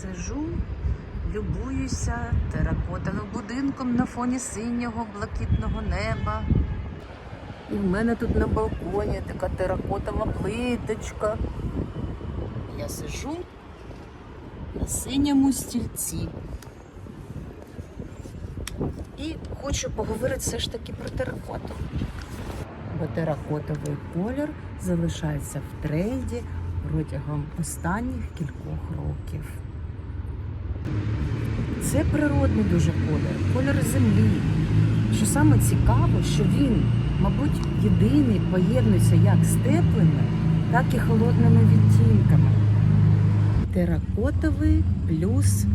Сижу, любуюся теракотовим будинком на фоні синього блакитного неба. І в мене тут на балконі така теракотова плиточка. Я сижу на синьому стільці. І хочу поговорити все ж таки про теракоту. Бо теракотовий колір залишається в тренді протягом останніх кількох років. Це природний дуже колір, колір землі. Що саме цікаво, що він, мабуть, єдиний поєднується як з теплими, так і холодними відтінками. Теракотовий плюс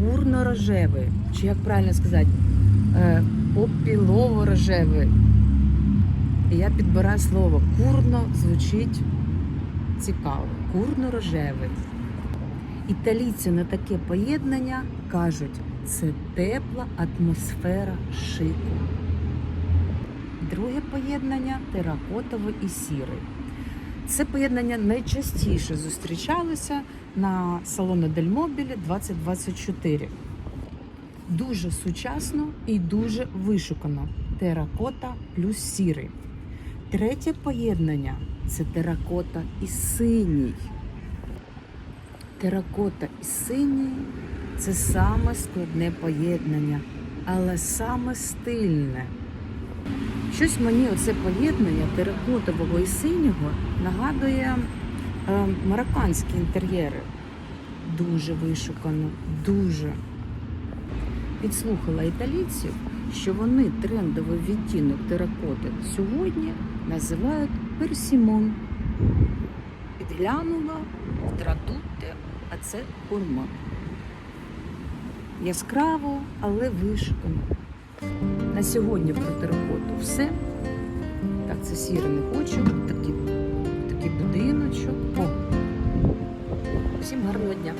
курно-рожевий, чи як правильно сказати, е, попілово-рожевий. Я підбираю слово курно звучить цікаво. Курно-рожевий. Італійці на таке поєднання кажуть, це тепла атмосфера шику. Друге поєднання теракотовий і сірий. Це поєднання найчастіше зустрічалося на салону Дель Мобілі 2024. Дуже сучасно і дуже вишукано. Теракота плюс сірий. Третє поєднання це теракота і синій. Теракота і синій це саме складне поєднання, але саме стильне. Щось мені оце поєднання теракотового і синього нагадує е, марокканські інтер'єри. Дуже вишукано, дуже. Підслухала італійців, що вони трендовий відтінок теракоти сьогодні називають персімон. Підглянула а це хурма. Яскраво, але вишукано. На сьогодні про теракоту все. Так, це сіре не хочу. Такий, такий будиночок. О. Всім гарного дня!